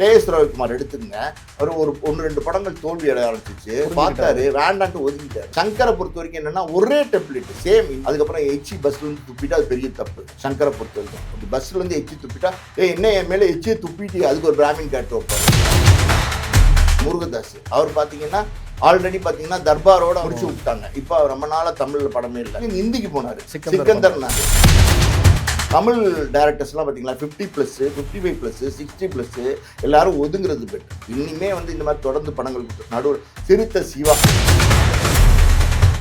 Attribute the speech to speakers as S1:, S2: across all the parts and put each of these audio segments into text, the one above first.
S1: K S Ravikumar எடுத்துங்க அவர் ஒரு ஒன்று ரெண்டு படங்கள் தோல்வி அடைய ஆரம்பிச்சிச்சு. பார்த்தாரு வேண்டான்ட்டு ஒதுக்கிட்டாரு சங்கரை பொறுத்த வரைக்கும் என்னன்னா ஒரே டெம்ப்ளேட் சேம் அதுக்கப்புறம் எச்சி பஸ்ல இருந்து துப்பிட்டா அது பெரிய தப்பு. சங்கரை பொறுத்த வரைக்கும். அப்படி பஸ்ல இருந்து எச்சி துப்பிட்டா ஏ என்ன என் மேல எச்சியை துப்பிட்டு அதுக்கு ஒரு பிராமின் கேட்டு வைப்பாரு. முருகதாஸ். அவர் பார்த்தீங்கன்னா ஆல்ரெடி பார்த்தீங்கன்னா தர்பாரோட முடிச்சு விட்டாங்க. இப்போ ரொம்ப நாளா தமிழ்ல படமே இல்லை. ஹிந்திக்கு போனாரு.
S2: சிக்கந்தர்
S1: சிக்கந்தர்னாரு. தமிழ் டேரக்டர்ஸ்லாம் பார்த்தீங்களா fifty plus fifty five plus sixty plus எல்லாரும் ஒதுங்குறது பெட் இனிமே வந்து இந்த மாதிரி தொடர்ந்து படங்கள் நடுவில் சிறுத்தை சிவா.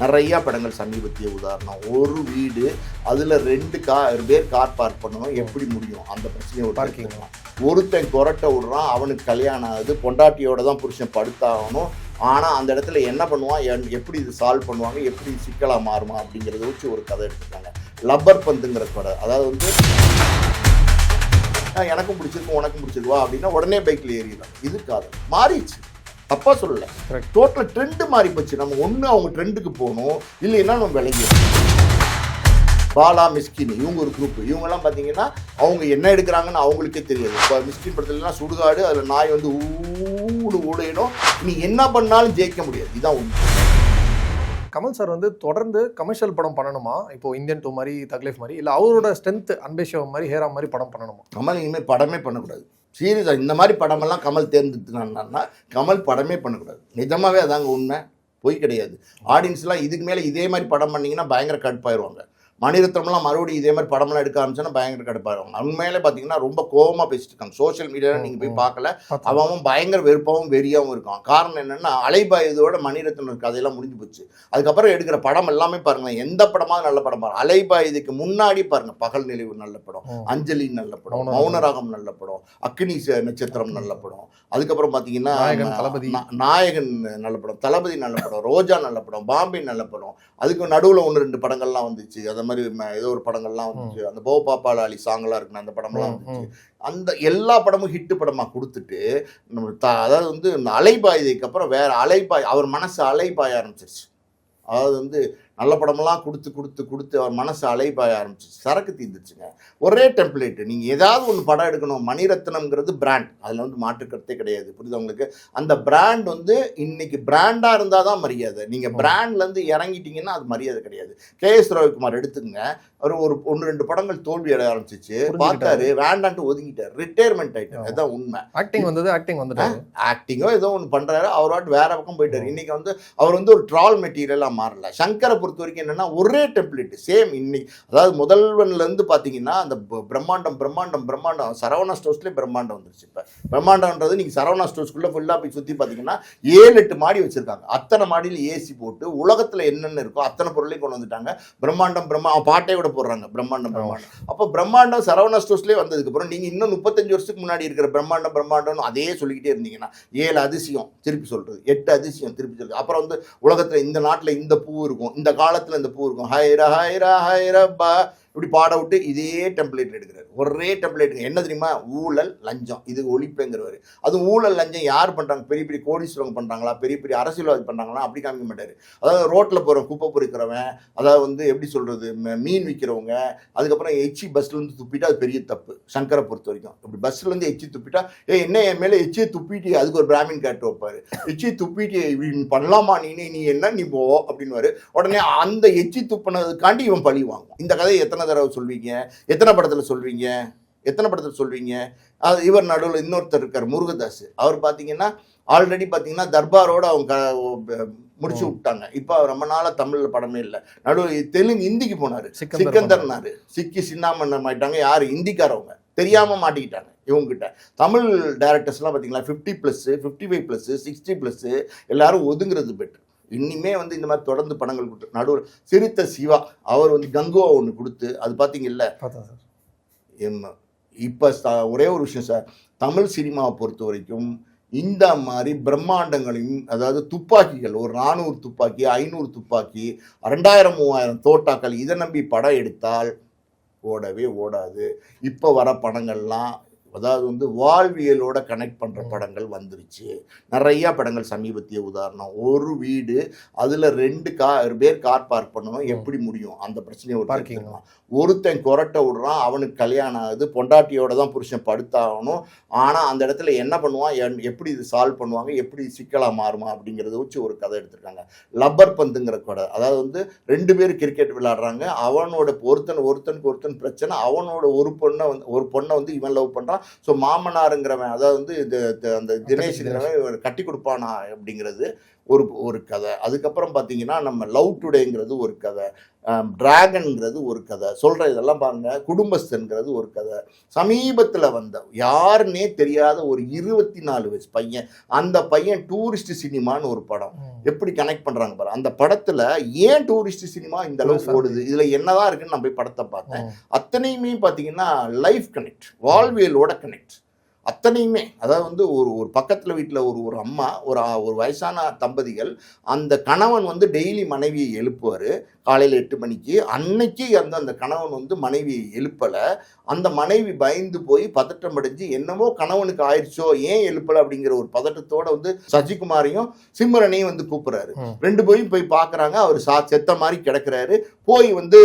S1: நிறைய படங்கள் சமீபத்திய உதாரணம். ஒரு வீடு அதில் ரெண்டு கார் பேர் கார் பார்க் பண்ணணும். எப்படி முடியும்? அந்த பிரச்சனையை ஒரு
S2: Parking.
S1: பார்க்கிங் ஒருத்தன் கொரட்டை விடுறான் அவனுக்கு கல்யாணம் ஆகுது பொண்டாட்டியோட தான் புருஷன் படுத்தாகணும். ஆனால் அந்த இடத்துல என்ன பண்ணுவான்? எப்படி இது சால்வ் பண்ணுவாங்க? எப்படி சிக்கலாக மாறுமா? அப்படிங்கிறத வச்சு ஒரு கதை எடுத்துருக்காங்க. லப்பர் பந்துங்கிற கதை அதாவது வந்து "ஆ, எனக்கும் பிடிச்சிருக்கு உனக்கும் பிடிச்சிருக்கு வா அப்படின்னா உடனே பைக்கில் ஏறிடலாம். இது காதல். மாறிடுச்சு. தப்பா சொல்லல. டோட்டல் ட்ரெண்ட் மாறி போச்சு. நம்ம ஒன்று அவங்க ட்ரெண்டுக்கு போகணும் இல்லைன்னா நம்ம விளங்கி பாலா மிஸ்கின் இவங்க ஒரு குரூப் இவங்கெல்லாம் பார்த்தீங்கன்னா அவங்க என்ன எடுக்கிறாங்கன்னு அவங்களுக்கே தெரியாது. இப்போ மிஸ்கின் படத்துலலாம் சுடுகாடு அதில் நாய் வந்து ஊடு ஊடையிடும். நீ என்ன பண்ணாலும் ஜெயிக்க முடியாது. இதுதான் உண்மை.
S2: கமல் சார் வந்து தொடர்ந்து கமர்ஷியல் படம் பண்ணணுமா? இப்போ இந்தியன் டூ மாதிரி தக்லீஃப் மாதிரி இல்லை அவரோட ஸ்ட்ரென்த் அன்பேஷம் மாதிரி ஹேரா மாதிரி படம் பண்ணணுமா?
S1: கமல் இனிமேல் படமே பண்ணக்கூடாது. சீரியஸாக இந்த மாதிரி படமெல்லாம் கமல் தேர்ந்தெடுத்துனான்னா கமல் படமே பண்ணக்கூடாது. நிஜமாகவே அதாங்க உண்மை. பொய் கிடையாது. ஆடியன்ஸ்லாம் இதுக்கு மேலே இதே மாதிரி படம் பண்ணிங்கன்னா பயங்கர கடுப்பாயிருவாங்க. மணிரத்னம்லாம் மறுபடியும் இதே மாதிரி படம்லாம் எடுக்க ஆரம்பிச்சோன்னா பயங்கர கடுப்பாயிருவாங்க உண்மையிலே பார்த்தீங்கன்னா ரொம்ப கோவமாக பேசிட்டு இருக்காங்க. சோஷியல் மீடியாவில் நீங்கள் போய் பார்க்கல. அவன் பயங்கர வெறுப்பாகவும் வெறியாகவும் இருக்கான். காரணம் என்னன்னா அலைபாயுதோட மணிரத்னம் கதையெல்லாம் முடிஞ்சு போச்சு. அதுக்கப்புறம் எடுக்கிற படம் எல்லாமே பாருங்க எந்த படமாவது நல்ல படம் பாருங்க அலைபாயுதுக்கு முன்னாடி பாருங்க. பகல் நினைவு நல்ல படம். அஞ்சலி நல்ல படம்.
S2: மௌனராகம்.
S1: நல்ல படம். அக்னி நட்சத்திரம் நல்ல படம். அதுக்கப்புறம் பார்த்தீங்கன்னா
S2: தளபதி.
S1: நாயகன் நல்ல படம். தளபதி நல்ல படம். ரோஜா நல்ல படம். பாம்பே நல்ல படம். அதுக்கு நடுவில் ஒன்று ரெண்டு படங்கள்லாம் வந்துச்சு. அந்த மாதிரி ஏதோ ஒரு படங்கள்லாம் வந்துச்சு. அந்த போ பாப்பாலாளி சாங்கெல்லாம் இருக்குன்னு அந்த படம்லாம் வந்துச்சு. அந்த எல்லா படமும் ஹிட் படமாக கொடுத்துட்டு நம்ம த அதாவது வந்து இந்த அலைபாயுதைக்கு அப்புறம் வேற அலைபாய் அவர் மனசு அலைபாய ஆரம்பிச்சிருச்சு. அதாவது வந்து நல்ல படமெல்லாம் கொடுத்து கொடுத்து கொடுத்து அவர் மனசு அலைபாய ஆரம்பிச்சிச்சு. சரக்கு தீர்ந்துச்சுங்க ஒரே டெம்ப்ளேட் நீங்கள் ஏதாவது ஒன்று படம் எடுக்கணும். மணிரத்னம்ங்கிறது பிராண்ட் அதில் வந்து மாற்றுக்கருத்தே கிடையாது. புரியுது உங்களுக்கு? அந்த பிராண்ட் வந்து இன்னைக்கு பிராண்டாக இருந்தால் தான் மரியாதை. நீங்கள் பிராண்ட்லேருந்து இறங்கிட்டீங்கன்னா அது மரியாதை கிடையாது. கே எஸ் ரவிக்குமார் எடுத்துங்க அவர் ஒரு ஒன்று ரெண்டு படங்கள் தோல்வி அடைய ஆரம்பிச்சிச்சு. பார்த்தாரு. வேண்டான்ட்டு ஒதுங்கிட்டார் ரிட்டையர்மெண்ட் ஆயிட்டார். அதுதான் உண்மை.
S2: ஆக்டிங் வந்தது ஆக்டிங் வந்துட்டாரு.
S1: ஆக்டிங்கோ ஏதோ ஒன்று பண்ணுறாரு அவர் வாட்டு வேற பக்கம் போயிட்டாரு. இன்னைக்கு வந்து அவர் வந்து ஒரு ட்ரால் மெட்டீரியலாக மாறல. சங்கரை பொறுத்த வரைக்கும் என்னன்னா ஒரே டெம்ப்ளேட் சேம் இன்னைக்கு. அதாவது முதல்வன்ல இருந்து பார்த்தீங்கன்னா அந்த பிரம்மாண்டம் பிரம்மாண்டம் பிரம்மாண்டம் சரவணா ஸ்டோர்ஸ்லேயே பிரம்மாண்டம் வந்துருச்சு இப்போ. பிரம்மாண்டம்ன்றது நீங்கள் சரவணா ஸ்டோர்ஸ்குள்ளே ஃபுல்லாக போய் சுற்றி பார்த்தீங்கன்னா ஏழு எட்டு மாடி வச்சிருக்காங்க. அத்தனை மாடியில் ஏசி போட்டு உலகத்தில் என்னென்ன இருக்கோ அத்தனை பொருளையும் கொண்டு வந்துட்டாங்க. பிரம்மாண்டம் பிரம்மா பாட்டே கூட போடுறாங்க. பிரம்மாண்டம் பிரம்மாண்டம். அப்போ பிரம்மாண்டம் சரவணா ஸ்டோர்ஸ்லேயே வந்ததுக்கப்புறம் நீங்கள் இன்னும் முப்பத்தஞ்சு வருஷத்துக்கு முன்னாடி இருக்கிற பிரம்மாண்டம் பிரம்மாண்டம்னு அதே சொல்லிக்கிட்டே இருந்தீங்கன்னா ஏழு அதிசயம் திருப்பி சொல்கிறது எட்டு அதிசயம் திருப்பி சொல்றது. அப்புறம் வந்து உலகத்தில் இந்த நாட்டில் இந்த பூ இருக்கும் இந்த காலத்தில் இந்த பூ இருக்கும். ஹைரா ஹைரா ஹைரப்பா. இப்படி பாட விட்டு இதே டெம்ப்ளேட் எடுக்கிறாரு. ஒரே டெம்ப்ளேட் என்ன தெரியுமா? ஊழல் லஞ்சம். இது ஒழிப்புங்கிறவர். அதுவும் ஊழல் லஞ்சம் யார் பண்ணுறாங்க பெரிய பெரிய கோடீஸ்வரங்க பண்ணுறாங்களா பெரிய பெரிய அரசியல்வாதி பண்ணுறாங்களா அப்படி காமிக்க மாட்டார். அதாவது ரோட்டில் போகிற குப்பை பொறுக்கிறவன் அதாவது வந்து எப்படி சொல்கிறது மீன் விற்கிறவங்க அதுக்கப்புறம் எச்சி பஸ்லேருந்து துப்பிட்டா அது பெரிய தப்பு. சங்கரை பொறுத்த வரைக்கும். இப்படி பஸ்லேருந்து எச்சி துப்பிட்டா ஏ என்ன என் மேலே எச்சியை துப்பிட்டு அதுக்கு ஒரு பிராமின் கேட்டு வைப்பாரு. எச்சி துப்பிட்டு இப்படி பண்ணலாமா? நீ நீ என்ன? நீ போ அப்படின்னுவாரு. உடனே அந்த எச்சி துப்பினதுக்காண்டி இவன் பழி வாங்குவான். இந்த கதையை எத்தனை தடவை சொல்வீங்க? எத்தனை படத்தில் சொல்வீங்க? எத்தனை படத்தில் சொல்வீங்க? அது இவர் நடுவில் இன்னொருத்தர் இருக்கார் முருகதாஸ் அவர் பார்த்தீங்கன்னா ஆல்ரெடி பார்த்தீங்கன்னா தர்பாரோட அவங்க முடிச்சு விட்டாங்க. இப்போ ரொம்ப நாளாக தமிழில் படமே இல்லை. நடுவில் தெலுங்கு ஹிந்திக்கு போனார்.
S2: சிக்கந்தர்
S1: சிக்கந்தர்னாரு. சிக்கி சின்னாமன்னம் ஆயிட்டாங்க யார்? ஹிந்திக்காரவங்க தெரியாமல் மாட்டிக்கிட்டாங்க இவங்ககிட்ட. தமிழ் டேரக்டர்ஸ்லாம் பார்த்தீங்களா fifty plus fifty five plus sixty plus எல்லாரும் ஒதுங்குறது பெட்ரு இனிமே வந்து இந்த மாதிரி தொடர்ந்து படங்கள் கொடுத்து நடுவில் சிறுத்தை சிவா அவர் வந்து கங்குவா ஒன்று கொடுத்து அது பார்த்தீங்கல்ல
S2: பார்த்தா சார்.
S1: இப்போ ஒரே ஒரு விஷயம் சார் தமிழ் சினிமாவை பொறுத்த வரைக்கும் இந்த மாதிரி பிரம்மாண்டங்களையும் அதாவது துப்பாக்கிகள் ஒரு நானூறு துப்பாக்கி ஐநூறு துப்பாக்கி ரெண்டாயிரம் மூவாயிரம் தோட்டாக்கள் இதை நம்பி படம் எடுத்தால் ஓடவே ஓடாது. இப்போ வர படங்கள்லாம் அதாவது வந்து வாழ்வியலோட கனெக்ட் பண்ணுற படங்கள் வந்துருச்சு. நிறைய படங்கள் சமீபத்திய உதாரணம். ஒரு வீடு அதில் ரெண்டு கார் பேர் கார் பார்க் பண்ணணும். எப்படி முடியும்? அந்த பிரச்சனையை ஒரு. பார்க்கிங் ஒருத்தன் கொரட்டை விடுறான் அவனுக்கு கல்யாணம் ஆகுது பொண்டாட்டியோட தான் புருஷன் படுத்தாகணும். ஆனால் அந்த இடத்துல என்ன பண்ணுவான்? எப்படி இது சால்வ் பண்ணுவாங்க? எப்படி சிக்கலாக மாறுமா? அப்படிங்கிறத வச்சு ஒரு கதை எடுத்திருக்காங்க. லப்பர் பந்துங்கிற கதை அதாவது வந்து ரெண்டு பேர் கிரிக்கெட் விளையாடுறாங்க. அவனோட ஒருத்தன் ஒருத்தனுக்கு ஒருத்தன் பிரச்சனை. அவனோட ஒரு பொண்ணை வந்து ஒரு பொண்ணை வந்து இவன் லவ் பண்ணுறான் ஸோ மாமனாருங்கிறவன் அதாவது வந்து இது- அந்த தினேஷ்ங்கிறவன் இவன் கட்டி கொடுப்பானா அப்படிங்கிறது ஒரு ஒரு கதை. அதுக்கப்புறம் பார்த்தீங்கன்னா நம்ம லவ் டுடேங்கிறது ஒரு கதை. டிராகன்ங்கிறது ஒரு கதை. சொல்கிற இதெல்லாம் பாருங்க. குடும்பஸ்தன்கிறது ஒரு கதை. சமீபத்தில் வந்த யாருன்னே தெரியாத ஒரு இருபத்தி நாலு வயசு பையன். அந்த பையன் டூரிஸ்ட் சினிமான்னு ஒரு படம். எப்படி கனெக்ட் பண்றாங்க பாரு. அந்த படத்துல ஏன் டூரிஸ்ட் சினிமா இந்த அளவுக்கு ஓடுது? இதுல என்னதான் இருக்குன்னு நான் போய் படத்தை பார்த்தேன். அத்தனையுமே பாத்தீங்கன்னா லைஃப் கனெக்ட் வாழ்வியலோட கனெக்ட் அத்தனையுமே. அதாவது வந்து ஒரு ஒரு பக்கத்தில் வீட்டில் ஒரு ஒரு அம்மா ஒரு ஒரு வயசான தம்பதிகள் அந்த கணவன் வந்து டெய்லி மனைவியை எழுப்புவார். காலையில் எட்டு மணிக்கு அன்னைக்கு அந்த அந்த கணவன் வந்து மனைவியை எழுப்பலை. அந்த மனைவி பயந்து போய் பதட்டம் அடைஞ்சு என்னமோ கணவனுக்கு ஆயிடுச்சோ ஏன் எழுப்பலை அப்படிங்கிற ஒரு பதட்டத்தோட வந்து சசிகுமாரையும் சிம்ரனையும் வந்து கூப்பிடுறாரு. ரெண்டு பேரும் போய் பார்க்குறாங்க அவர் சா செத்த மாதிரி கிடக்குறாரு. போய் வந்து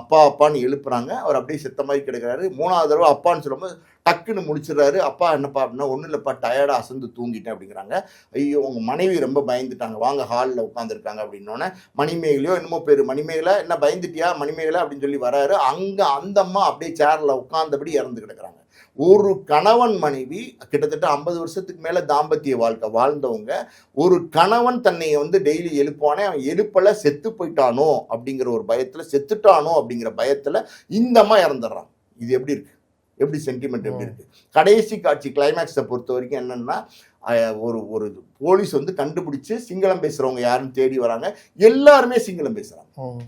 S1: அப்பா அப்பான்னு எழுப்புறாங்க. அவர் அப்படியே செத்த மாதிரி கிடக்குறாரு. மூணாவது தடவை அப்பான்னு சொல்லும்போது டக்குன்னு முடிச்சிடுறாரு. அப்பா என்னப்பா அப்படின்னா ஒன்றும் இல்லைப்பா டயர்டாக அசந்து தூங்கிட்டேன் அப்படிங்கிறாங்க. ஐயோ உங்கள் மனைவி ரொம்ப பயந்துட்டாங்க. வாங்க ஹாலில் உட்காந்துருக்காங்க அப்படின்னோடனே மணிமேகலையோ என்னமோ பேர் மணிமேகலை என்ன பயந்துட்டியா? மணிமேகலை அப்படின்னு சொல்லி வராரு. அங்கே அந்த அம்மா அப்படியே சேரில் உட்காந்தபடி இறந்து கிடக்குறாங்க. ஒரு கணவன் மனைவி கிட்டத்தட்ட ஐம்பது வருஷத்துக்கு மேலே தாம்பத்திய வாழ்க்கை வாழ்ந்தவங்க ஒரு கணவன் தன்னை வந்து டெய்லி எழுப்புவானே அவன் எழுப்பலை செத்து போயிட்டானோ அப்படிங்கிற ஒரு பயத்தில் செத்துட்டானோ அப்படிங்கிற பயத்தில் இந்த அம்மா இறந்துடுறான். இது எப்படி இருக்கு? எப்படி சென்டிமெண்ட் எப்படி இருக்கு? கடைசி காட்சி கிளைமேக்ஸை பொறுத்த வரைக்கும் என்னன்னா ஒரு ஒரு போலீஸ் வந்து கண்டுபிடிச்சு சிங்களம் பேசுறவங்க யாருன்னு தேடி வராங்க. எல்லாருமே சிங்களம் பேசுறாங்க.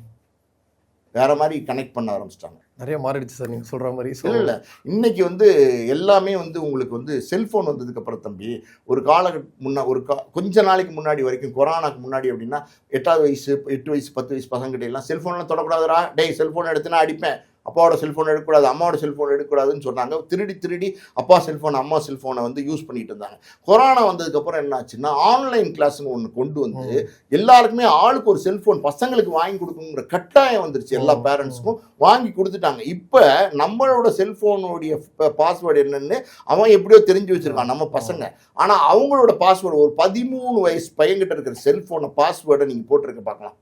S1: வேற மாதிரி கனெக்ட் பண்ண ஆரம்பிச்சிட்டாங்க.
S2: நிறைய மாறிடுச்சு சார் நீங்க சொல்ற மாதிரி.
S1: இல்ல இல்ல. இன்னைக்கு வந்து எல்லாமே வந்து உங்களுக்கு வந்து செல்போன் வந்ததுக்கு அப்புறம் தம்பி ஒரு கால முன்னா ஒரு கா கொஞ்ச நாளைக்கு முன்னாடி வரைக்கும் கொரோனாக்கு முன்னாடி அப்படின்னா எட்டாவது வயசு எட்டு வயசு பத்து வயசு பசங்கிட்ட எல்லாம் செல்ஃபோன்லாம் தொடக்கூடாதுடா. டேய் செல்ஃபோன் எடுத்து நான் அடிப்பேன். அப்பாவோட செல்ஃபோன் எடுக்கக்கூடாது அம்மாவோட செல்ஃபோன் எடுக்கக்கூடாதுன்னு சொன்னாங்க. திருடி திருடி அப்பா செல்ஃபோன் அம்மா செல்ஃபோனை வந்து யூஸ் பண்ணிட்டு இருந்தாங்க. கொரோனா வந்ததுக்கப்புறம் என்ன ஆச்சுன்னா ஆன்லைன் கிளாஸ்னு ஒன்று கொண்டு வந்து எல்லாருக்குமே ஆளுக்கு ஒரு செல்ஃபோன் பசங்களுக்கு வாங்கி கொடுக்கணுங்கிற கட்டாயம் வந்துருச்சு. எல்லா பேரண்ட்ஸ்க்கும் வாங்கி கொடுத்துட்டாங்க. இப்போ நம்மளோட செல்ஃபோனுடைய பாஸ்வேர்டு என்னன்னு அவன் எப்படியோ தெரிஞ்சு வச்சிருக்கான் நம்ம பசங்க. ஆனால் அவங்களோட பாஸ்வேர்டு ஒரு பதிமூணு வயசு பையன்கிட்ட இருக்கிற செல்ஃபோனை பாஸ்வேர்டை நீங்கள் போட்டிருக்க பார்க்கலாம்.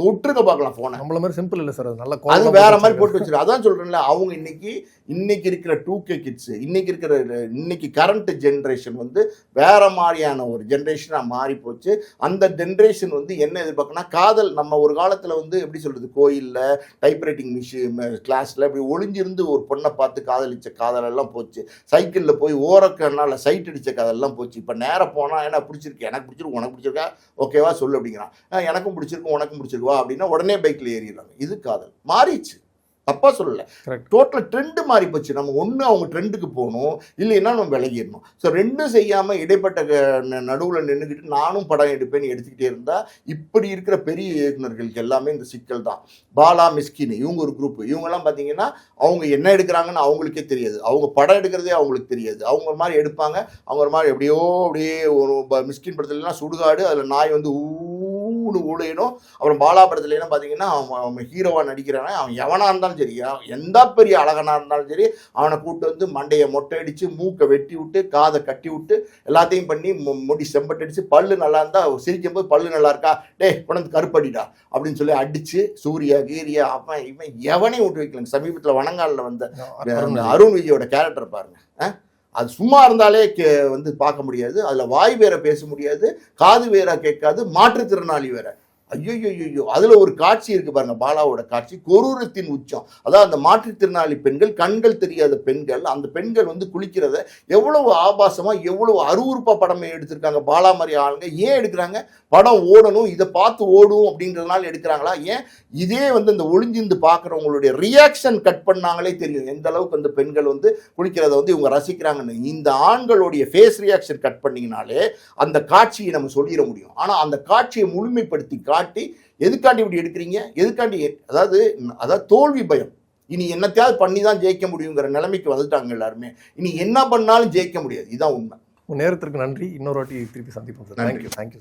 S1: தொட்டிருக்க பார்க்கலாம் ஃபோனை
S2: நம்மள மாதிரி சிம்பிள் இல்ல சார் அது நல்ல
S1: அது வேற மாதிரி. போட்டு வச்சிருக்காங்க அதான் சொல்றேன்ல அவங்க இன்னைக்கு இன்னைக்கு இருக்கிற டூ கே கிட்ஸ் இன்னைக்கு இருக்கிற இன்னைக்கு கரண்ட் ஜென்ரேஷன் வந்து வேற மாதிரியான ஒரு ஜென்ரேஷனாக மாறி போச்சு. அந்த ஜென்ரேஷன் வந்து என்ன எதிர்பார்க்கனா காதல் நம்ம ஒரு காலத்தில் வந்து எப்படி சொல்றது கோயிலில் டைப்ரைட்டிங் மிஷின் கிளாஸில் இப்படி ஒளிஞ்சிருந்து ஒரு பொண்ணை பார்த்து காதலிச்ச காதலெல்லாம் போச்சு. சைக்கிளில் போய் ஓரக்கண்ணால் சைட் அடிச்ச காதலெல்லாம் போச்சு. இப்போ நேராக போனால் என்ன பிடிச்சிருக்கு? எனக்கு பிடிச்சிருக்கு உனக்கு பிடிச்சிருக்கா? ஓகேவா சொல்லு அப்படிங்கிறான். "ஆ, எனக்கும் பிடிச்சிருக்கு உனக்கும் பிடிச்சிருக்கு. வா அப்படின்னா உடனே பைக்கில் ஏறிடுறாங்க. இது காதல். மாறிச்சு தப்பா சொல்லல. டோட்டல் ட்ரெண்டு மாறி போச்சு. நம்ம ஒன்று அவங்க ட்ரெண்டுக்கு போகணும் இல்லைன்னா நம்ம விலகிடணும். ஸோ ரெண்டும் செய்யாமல் இடைப்பட்ட நடுவில் நின்றுக்கிட்டு நானும் படம் எடுப்பேன்னு எடுத்துக்கிட்டே இருந்தால் இப்படி இருக்கிற பெரிய இயக்குனர்களுக்கு எல்லாமே இந்த சிக்கல் தான். பாலா மிஸ்கின் இவங்க ஒரு குரூப் இவங்கெல்லாம் பார்த்தீங்கன்னா அவங்க என்ன எடுக்கிறாங்கன்னு அவங்களுக்கே தெரியாது. அவங்க படம் எடுக்கிறதே அவங்களுக்கு தெரியாது. அவங்க ஒரு மாதிரி எடுப்பாங்க. அவங்க ஒரு மாதிரி எப்படியோ அப்படியே ஒரு மிஸ்கின் படத்துலலாம் சுடுகாடு அதில் நாய் வந்து ஊன்னு ஊழையிடும் அப்புறம் பாலா படத்துல என்ன பார்த்தீங்கன்னா அவன் ஹீரோவாக நடிக்கிறானே அவன் எவனாக இருந்தாலும் சரி எந்த பெரிய அழகனாக இருந்தாலும் சரி அவனை கூட்டு வந்து மண்டையை மொட்டை அடித்து மூக்கை வெட்டி விட்டு காதை கட்டி விட்டு எல்லாத்தையும் பண்ணி முடி செம்பட்டடிச்சு பல்லு நல்லா இருந்தா சிரிக்கும் போது பல்லு நல்லா இருக்கா? டேய் கொண்டு கருப்படிடா அப்படின்னு சொல்லி அடிச்சு சூர்யா கீரியா அவன் இவன் எவனையும் விட்டு வைக்கலங்க. சமீபத்தில் வனங்காலில் வந்த
S2: அருண்
S1: விஜயோட கேரக்டர் பாருங்க? அது சும்மா இருந்தாலே கே- வந்து பார்க்க முடியாது. அதில் வாய் வேற பேச முடியாது காது வேற கேட்காது மாற்றுத்திறனாளி வேற. ஐயோ அதில் ஒரு காட்சி இருக்கு பாருங்க பாலாவோட காட்சி. கொரூரத்தின் உச்சம். அதாவது அந்த மாற்றுத்திறனாளி பெண்கள் கண்கள் தெரியாத பெண்கள் அந்த பெண்கள் வந்து குளிக்கிறத எவ்வளவு ஆபாசமாக எவ்வளவு அருவறுப்பாக படம் எடுத்திருக்காங்க பாலா மாதிரி ஆளுங்க. ஏன் எடுக்கிறாங்க? படம் ஓடணும் இதை பார்த்து ஓடும் அப்படின்றதுனால எடுக்கிறாங்களா? ஏன்? இதே வந்து இந்த ஒளிஞ்சிருந்து பார்க்குறவங்களுடைய ரியாக்ஷன் கட் பண்ணாங்களே தெரியும் எந்த அளவுக்கு அந்த பெண்கள் வந்து குளிக்கிறத வந்து இவங்க ரசிக்கிறாங்கன்னு. இந்த ஆண்களுடைய ஃபேஸ் ரியாக்ஷன் கட் பண்ணிங்கனாலே அந்த காட்சியை நம்ம சொல்லிட முடியும். ஆனால் அந்த காட்சியை முழுமைப்படுத்தி காட்டி எதுக்காண்டி இப்படி எடுக்கிறீங்க? எதுக்காண்டி அதாவது அதாவது தோல்வி பயம். இனி என்னத்தையாவது பண்ணி தான் ஜெயிக்க முடியுங்கிற நிலைமைக்கு வந்துட்டாங்க எல்லாருமே. இனி என்ன பண்ணாலும் ஜெயிக்க முடியாது. இதுதான் உண்மை.
S2: நேரத்திற்கு நன்றி. இன்னொரு வாட்டி திருப்பி சந்திப்போம் சார். Thank you thank you